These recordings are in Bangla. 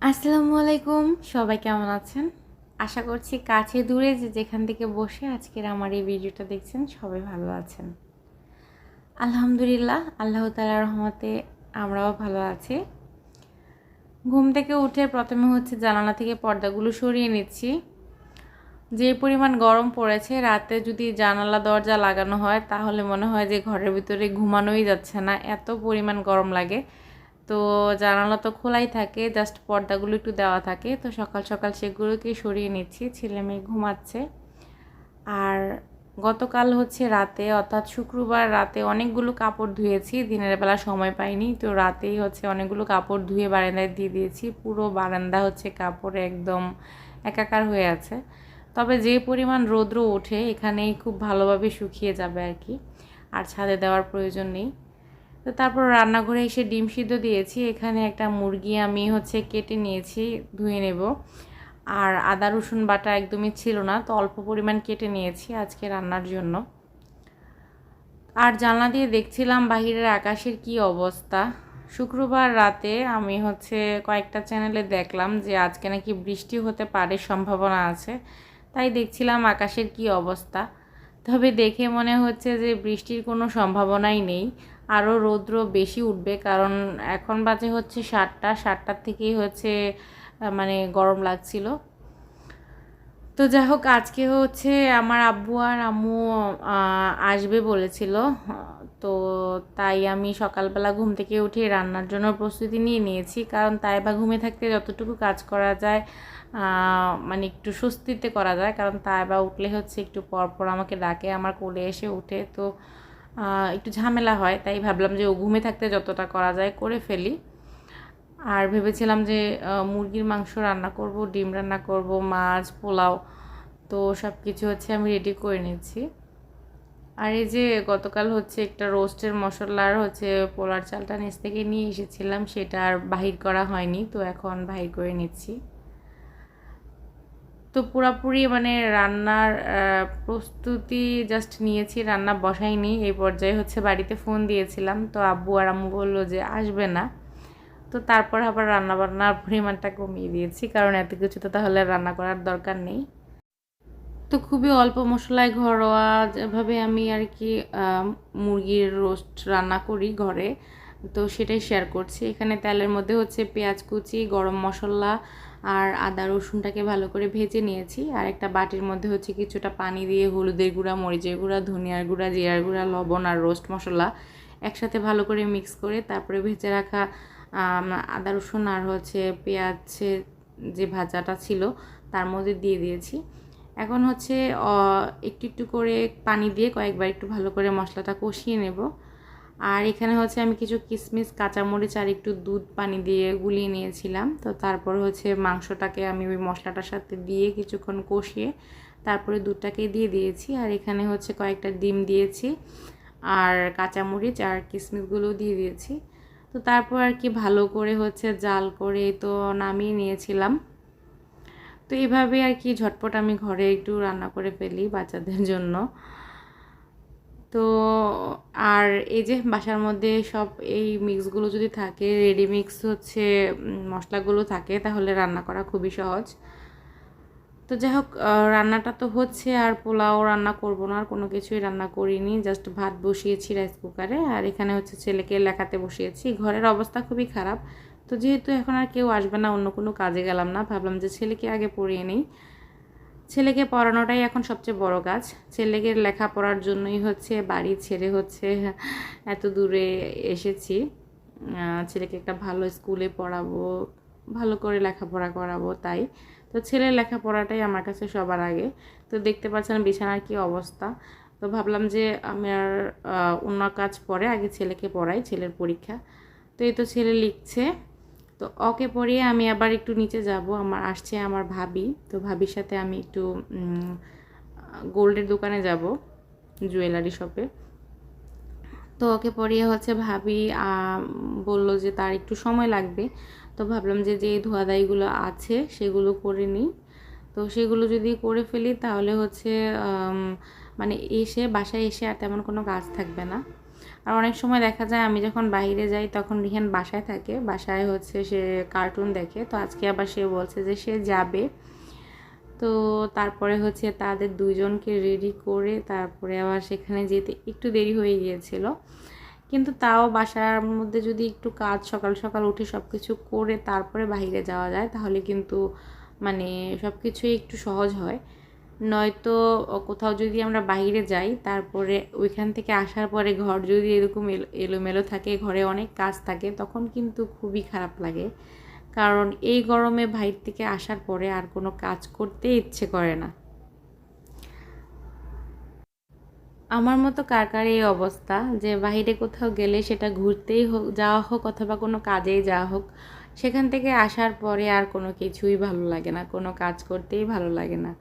আসসালামু আলাইকুম। সবাই কেমন আছেন? আশা করছি কাছে দূরে যে যেখান থেকে বসে আজকের আমার এই ভিডিওটা দেখছেন, সবাই ভালো আছেন। আলহামদুলিল্লাহ, আল্লাহ তালার রহমতে আমরাও ভালো আছি। ঘুম থেকে উঠে প্রথমে হচ্ছে জানালা থেকে পর্দাগুলো সরিয়ে নিচ্ছি। যে পরিমাণ গরম পড়েছে, রাতে যদি জানালা দরজা লাগানো হয়, তাহলে মনে হয় যে ঘরের ভিতরে ঘুমানোই যাচ্ছে না। এত পরিমাণ গরম লাগে। তো জানালা তো খোলাই থাকে জাস্ট পর্দাগুলো একটু দেওয়া থাকে। তো সকাল সকাল সেগুলোকে সরিয়ে নিচ্ছি, ছেলে মেয়ে ঘুমাচ্ছে। আর গতকাল হচ্ছে রাতে, অর্থাৎ শুক্রবার রাতে অনেকগুলো কাপড় ধুয়েছি, দিনের বেলা সময় পাইনি। তো রাতেই হচ্ছে অনেকগুলো কাপড় ধুয়ে বারান্দায় দিয়ে দিয়েছি, পুরো বারান্দা হচ্ছে কাপড়ে একদম একাকার হয়ে আছে। তবে যে পরিমাণ রৌদ্র ওঠে, এখানেই খুব ভালোভাবে শুকিয়ে যাবে আর কি। আর ছাদে দেওয়ার প্রয়োজন নেই। তো তারপর রান্নাঘরে এসে ডিম সিদ্ধ দিয়েছি। এখানে একটা মুরগি আমি হচ্ছে কেটে নিয়েছি, ধুয়ে নেব। আর আদা, রসুন বাটা একদমই ছিল না, তো অল্প পরিমাণ কেটে নিয়েছি আজকে রান্নার জন্য। আর জানলা দিয়ে দেখছিলাম বাহিরের আকাশের কি অবস্থা। শুক্রবার রাতে আমি হচ্ছে কয়েকটা চ্যানেলে দেখলাম যে আজকে নাকি বৃষ্টি হতে পারে সম্ভাবনা আছে, তাই দেখছিলাম আকাশের কি অবস্থা। তবে দেখে মনে হচ্ছে যে বৃষ্টির কোনো সম্ভাবনাই নেই। আরও রৌদ্র বেশি উঠবে, কারণ এখন বাজে হচ্ছে সাতটা, সাতটার থেকেই হচ্ছে মানে গরম লাগছিল। তো যাই হোক, আজকে হচ্ছে আমার আব্বু আর আম্মু আসবে বলেছিল। তো তাই আমি সকালবেলা ঘুম থেকে উঠে রান্নার জন্য প্রস্তুতি নিয়ে নিয়েছি, কারণ তাই বা ঘুমে থাকতে যতটুকু কাজ করা যায় মানে একটু স্বস্তিতে করা যায়, কারণ তাই বা উঠলে হচ্ছে একটু পরপর আমাকে ডাকে, আমার কোলে এসে উঠে। তো একটু ঝামেলা হয়, তাই ভাবলাম যে ও ঘুমে থাকতে যতটা করা যায় করে ফেলি। আর ভেবেছিলাম যে মুরগির মাংস রান্না করব, ডিম রান্না করব, মাছ, পোলাও, তো সব কিছু হচ্ছে আমি রেডি করে নিচ্ছি। আর এই যে গতকাল হচ্ছে একটা রোস্টের মশলার হচ্ছে পোলার চালটা নিচ থেকে নিয়ে এসেছিলাম, সেটা আর বাহির করা হয়নি, তো এখন বাহির করে নিচ্ছি। তো পুরাপুরি মানে রান্নার প্রস্তুতি জাস্ট নিয়েছি, রান্না বসাইনি। এই পর্যায়ে হচ্ছে বাড়িতে ফোন দিয়েছিলাম। তো আব্বু আর আম্মু বলল যে আসবে না। তো তারপর আবার রান্না বান্নার পরিমাণটা কমিয়ে দিয়েছি। কারণ এত কিছু তো তাহলে রান্না করার দরকার নেই। তো খুবই অল্প মশলায় ঘরোয়া যেভাবে আমি আর কি মুরগির রোস্ট রান্না করি ঘরে। তো সেটাই শেয়ার করছি। এখানে তেলের মধ্যে হচ্ছে পেঁয়াজ কুচি, গরম মশলা আর আদা, রসুনটাকে ভালো করে ভেজে নিয়েছি। আর একটা বাটির মধ্যে হচ্ছে কিছুটা পানি দিয়ে হলুদের গুঁড়া, মরিচের গুঁড়া, ধনিয়ার গুঁড়া, জিরার গুঁড়া, লবণ আর রোস্ট মশলা একসাথে ভালো করে মিক্স করে তারপরে ভেজে রাখা আদা, রসুন আর হচ্ছে পেঁয়াজের যে ভাজাটা ছিল তার মধ্যে দিয়ে দিয়েছি। এখন হচ্ছে একটু একটু করে পানি দিয়ে কয়েকবার একটু ভালো করে মশলাটা কষিয়ে নেব। আর এখানে হচ্ছে আমি কিছু কিশমিশ কাঁচামরিচ আর একটু দুধ পানি দিয়ে গুলিয়ে নিয়েছিলাম। তো তারপর হচ্ছে মাংসটাকে আমি ওই মশলাটার সাথে দিয়ে কিছুক্ষণ কষিয়ে তারপরে দুধটাকে দিয়ে দিয়েছি। আর এখানে হচ্ছে কয়েকটা ডিম দিয়েছি আর কাঁচামরিচ আর কিশমিশগুলো দিয়ে দিয়েছি। তো তারপর আর কি ভালো করে হচ্ছে জাল করে তো নামিয়ে নিয়েছিলাম। তো এভাবে আর কি ঝটপট আমি ঘরে একটু রান্না করে ফেলি বাচ্চাদের জন্য। তো আর এই যে বাসার মধ্যে সব এই মিক্সগুলো যদি থাকে রেডি মিক্স হচ্ছে মশলাগুলো থাকে, তাহলে রান্না করা খুবই সহজ। তো যাই হোক রান্নাটা তো হচ্ছে, আর পোলাও রান্না করব না, আর কোনো কিছুই রান্না করিনি জাস্ট ভাত বসিয়েছি রাইস কুকারে আর এখানে হচ্ছে ছেলেকে লেখাতে বসিয়েছি। ঘরের অবস্থা খুবই খারাপ। তো যেহেতু এখন আর কেউ আসবে না, অন্য কোনো কাজে গেলাম না, ভাবলাম যে ছেলেকে আগে পড়িয়ে নিই। ছেলেকে পড়ানোটাই এখন সবচেয়ে বড় কাজ। ছেলেকে লেখাপড়ার জন্যই হচ্ছে বাড়ি ছেড়ে হচ্ছে এত দূরে এসেছি। ছেলেকে একটা ভালো স্কুলে পড়াবো, ভালো করে লেখাপড়া করাবো তাই। তো ছেলের লেখাপড়াটাই আমার কাছে সবার আগে। তো দেখতে পাচ্ছেন বিছানার কি অবস্থা। তো ভাবলাম যে আমি আর অন্য কাজ পরে আগে ছেলেকে পড়াই, ছেলের পরীক্ষা। তো এই তো ছেলে লিখছে। তো ওকে পড়িয়ে আমি আবার একটু নিচে যাব। আমার আসছে আমার ভাবি। তো ভাবির সাথে আমি একটু গোল্ডের দোকানে যাব, জুয়েলারি শপে। তো ওকে পরিয়ে হচ্ছে ভাবি বলল যে তার একটু সময় লাগবে। তো ভাবলাম যে যে ধোয়াদাইগুলো আছে সেগুলো করে নিই। তো সেগুলো যদি করে ফেলি তাহলে হচ্ছে মানে এসে বাসায় এসে আর তেমন কোনো কাজ থাকবে না। আর অনেক সময় দেখা যায় আমি যখন বাইরে যাই তখন রিহান বাসায় থাকে। বাসায় হচ্ছে সে কার্টুন দেখে। তো আজকে আবার সে বলছে যে সে যাবে। তো তারপরে হচ্ছে তাদের দুজনকে রেডি করে তারপরে আবার সেখানে যেতে একটু দেরি হয়ে গিয়েছিল। কিন্তু তাও বাসার মধ্যে যদি একটু কাজ সকাল সকাল উঠে সব কিছু করে তারপরে বাইরে যাওয়া যায় তাহলে কিন্তু মানে সব কিছুই একটু সহজ হয়। নয়তো কোথাও যদি আমরা বাইরে যাই, তারপরে ওইখান থেকে আসার পরে ঘর যদি এরকম এলোমেলো থাকে, ঘরে অনেক কাজ থাকে, তখন কিন্তু খুবই খারাপ লাগে। কারণ এই গরমে বাইর থেকে আসার পরে আর কোনো কাজ করতে ইচ্ছে করে না। আমার মতো কার কার এই অবস্থা? যে বাইরে কোথাও গেলে সেটা ঘুরতেই হোক, যাওয়া হোক অথবা কোনো কাজেই যাওয়া হোক, সেখান থেকে আসার পরে আর কোনো কিছুই ভালো লাগে না, কোনো কাজ করতেই ভালো লাগে না।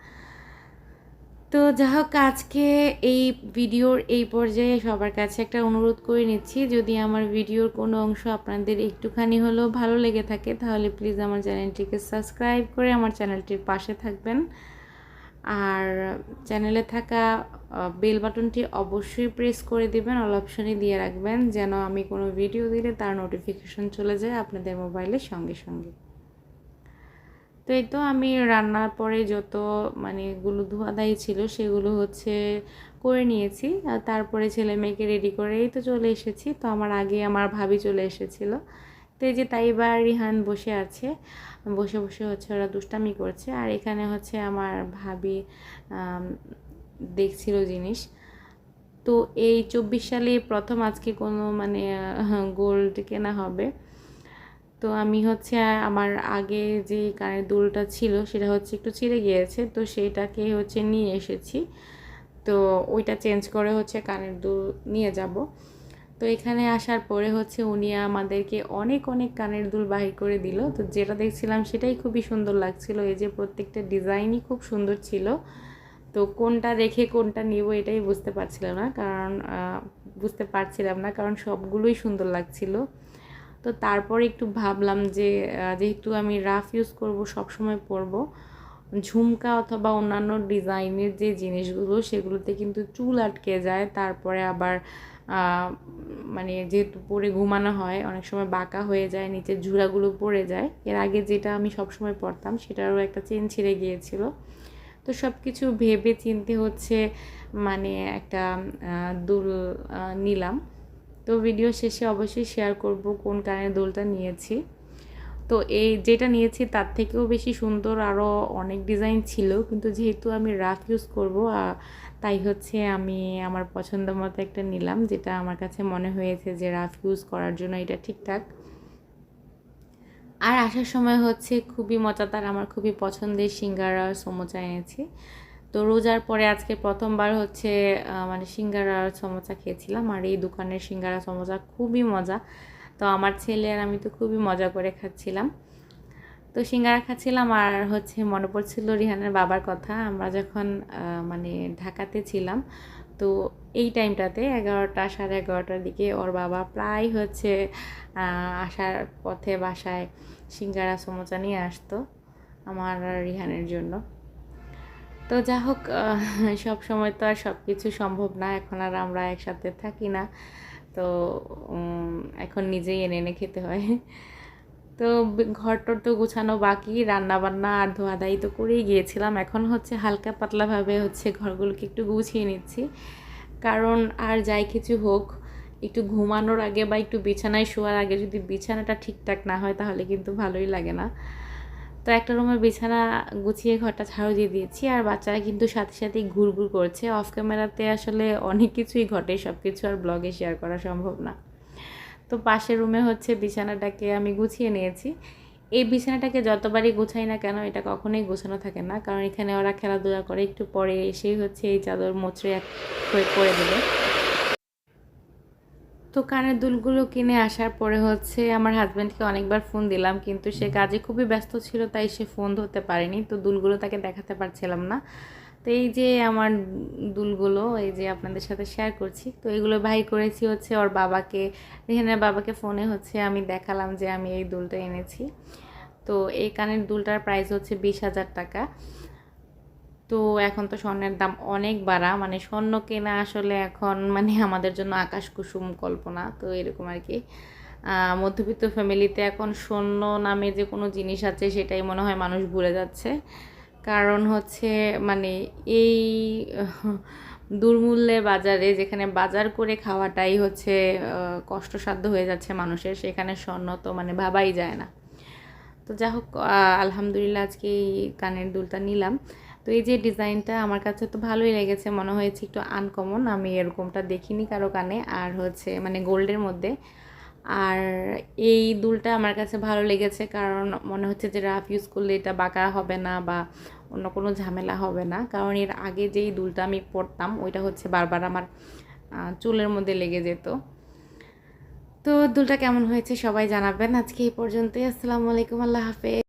তো যা হোক আজকে এই ভিডিওর এই পর্যায়ে সবার কাছে একটা অনুরোধ করে নিচ্ছি, যদি আমার ভিডিওর কোনো অংশ আপনাদের একটুখানি হলেও ভালো লেগে থাকে, তাহলে প্লিজ আমার চ্যানেলটিকে সাবস্ক্রাইব করে আমার চ্যানেলটির পাশে থাকবেন। আর চ্যানেলে থাকা বেল বাটনটি অবশ্যই প্রেস করে দিবেন অল অপশনে দিয়ে রাখবেন, যেন আমি কোনো ভিডিও দিলে তার নোটিফিকেশন চলে যায় আপনাদের মোবাইলের সঙ্গে সঙ্গে। তো এই তো আমি রান্নার পরে যত মানে গুলো ধোয়াদাই ছিল সেগুলো হচ্ছে করে নিয়েছি। আর তারপরে ছেলে মেয়েকে রেডি করেই তো চলে এসেছি। তো আমার আগে আমার ভাবি চলে এসেছিল। তো এই যে তাইবা রিহান বসে আছে। বসে বসে হচ্ছে ওরা দুষ্টামি করছে। আর এখানে হচ্ছে আমার ভাবি দেখছিল জিনিস। তো এই চব্বিশ সালে প্রথম আজকে কোনো মানে গোল্ড কেনা হবে। তো আমি হচ্ছে আমার আগে যে কানের দুলটা ছিল সেটা হচ্ছে একটু ছিঁড়ে গিয়েছে, তো সেইটাকে হচ্ছে নিয়ে এসেছি। তো ওইটা চেঞ্জ করে হচ্ছে কানের দুল নিয়ে যাব। তো এখানে আসার পরে হচ্ছে উনি আমাদেরকে অনেক অনেক কানের দুল বাহির করে দিল। তো যেটা দেখছিলাম সেটাই খুবই সুন্দর লাগছিল। এই যে প্রত্যেকটা ডিজাইনই খুব সুন্দর ছিল। তো কোনটা রেখে কোনটা নিব এটাই বুঝতে পারছিলাম না, কারণ বুঝতে পারছিলাম না, কারণ সবগুলোই সুন্দর লাগছিল। তো তারপরে একটু ভাবলাম যে যেহেতু আমি রাফ ইউজ করব, সবসময় পরব, ঝুমকা অথবা অন্যান্য ডিজাইনের যে জিনিসগুলো, সেগুলোতে কিন্তু চুল আটকে যায়। তারপরে আবার মানে যেহেতু পরে ঘুমানো হয়, অনেক সময় বাঁকা হয়ে যায়, নিচের ঝুড়াগুলো পড়ে যায়। এর আগে যেটা আমি সবসময় পরতাম, সেটারও একটা চেন ছিঁড়ে গিয়েছিল। তো সব কিছু ভেবে চিনতে হচ্ছে মানে একটা দুল নিলাম। তো ভিডিও শেষে অবশ্যই শেয়ার করব কোন কানের দোলটা নিয়েছি। তো এই যেটা নিয়েছি তার থেকেও বেশি সুন্দর আরও অনেক ডিজাইন ছিল, কিন্তু যেহেতু আমি রাফ ইউজ করব তাই হচ্ছে আমি আমার পছন্দ মতো একটা নিলাম, যেটা আমার কাছে মনে হয়েছে যে রাফ ইউজ করার জন্য এটা ঠিকঠাক। আর আসার সময় হচ্ছে খুবই মজাদার, আমার খুবই পছন্দের সিঙ্গারা, সমোচা এনেছি। তো রোজার পরে আজকে প্রথমবার হচ্ছে মানে সিঙ্গারা সমোসা খেয়েছিলাম আর এই দোকানের সিঙ্গারা সমোসা খুবই মজা। তো আমার ছেলে আর আমি তো খুবই মজা করে খাচ্ছিলাম। তো সিঙ্গারা খাচ্ছিলাম আর হচ্ছে মনে পড়ছিল রিহানের বাবার কথা। আমরা যখন মানে ঢাকাতে ছিলাম, তো এই টাইমটাতে এগারোটা, সাড়ে এগারোটার দিকে ওর বাবা প্রায় হচ্ছে আসার পথে বাসায় সিঙ্গারা সমোচা নিয়ে আসতো আমার রিহানের জন্য। তো যা হোক সব সময় তো আর সব কিছু সম্ভব না। এখন আর আমরা একসাথে থাকি না। তো এখন নিজেই এনে এনে খেতে হয়। তো ঘরটর তো গুছানো বাকি রান্না বান্না আর ধোয়াধাই তো করেই গিয়েছিলাম। এখন হচ্ছে হালকা পাতলাভাবে হচ্ছে ঘরগুলোকে একটু গুছিয়ে নিচ্ছি। কারণ আর যাই কিছু হোক, একটু ঘুমানোর আগে বা একটু বিছানায় শোয়ার আগে যদি বিছানাটা ঠিকঠাক না হয়, তাহলে কিন্তু ভালোই লাগে না। তো একটা রুমের বিছানা গুছিয়ে ঘরটা ঝাড়ু দিয়ে দিয়েছি, আর বাচ্চারা কিন্তু সাথে সাথেই ঘুরঘুর করছে। অফ ক্যামেরাতে আসলে অনেক কিছুই ঘটে সব কিছু আর ব্লগে শেয়ার করা সম্ভব না। তো পাশের রুমে হচ্ছে বিছানাটাকে আমি গুছিয়ে নিয়েছি। এই বিছানাটাকে যতবারই গুছাই না কেন, এটা কখনোই গোছানো থাকে না, কারণ এখানে ওরা খেলাধুলা করে, একটু পরে এসেই হচ্ছে এই চাদর মোচড়ে এক করে দেবে তো কানের দুলগুলো কিনে আসার পরে হচ্ছে আমার হাজব্যান্ডকে অনেকবার ফোন দিলাম কিন্তু সে কাজে খুবই ব্যস্ত ছিল তাই সে ফোন ধরতে পারেনি। তো দুলগুলো তাকে দেখাতে পারছিলাম না। তো এই যে আমার দুলগুলো এই যে আপনাদের সাথে শেয়ার করছি তো এগুলো ভাই করেছি হচ্ছে ওর বাবাকে রেহানের বাবাকে ফোনে হচ্ছে আমি দেখালাম যে আমি এই দুলটা এনেছি। তো এই কানের দুলটার প্রাইস হচ্ছে বিশ হাজার টাকা। তো এখন তো স্বর্ণের দাম অনেক বাড়া। মানে স্বর্ণ কেনা আসলে এখন মানে আমাদের জন্য আকাশ কুসুম কল্পনা তো এরকম আর কি। মধ্যবিত্ত ফ্যামিলিতে এখন স্বর্ণ নামে যে কোনো জিনিস আছে সেটাই মনে হয় মানুষ ভুলে যাচ্ছে। কারণ হচ্ছে মানে এই আহ, দুর্মূল্যে বাজারে যেখানে বাজার করে খাওয়াটাই হচ্ছে কষ্টসাধ্য হয়ে যাচ্ছে মানুষের সেখানে স্বর্ণ তো মানে ভাবাই যায় না। তো যা হোক আলহামদুলিল্লাহ আজকে এই কানের দুলটা নিলাম। তো এই যে ডিজাইনটা আমার কাছে তো ভালোই লেগেছে, মনে হয়েছে একটু আনকমন আমি এরকমটা দেখিনি কারও কানে। আর হচ্ছে মানে গোল্ডের মধ্যে। আর এই দুলটা আমার কাছে ভালো লেগেছে কারণ মনে হচ্ছে যে রাফ ইউজ করলে এটা বাঁকা হবে না বা অন্য কোনো ঝামেলা হবে না। কারণ এর আগে যেই দুলটা আমি পরতাম, ওইটা হচ্ছে বারবার আমার চুলের মধ্যে লেগে যেত। তো দুলটা কেমন হয়েছে সবাই জানাবেন। আজকে এই পর্যন্তই। আসসালামু আলাইকুম, আল্লাহ হাফেজ।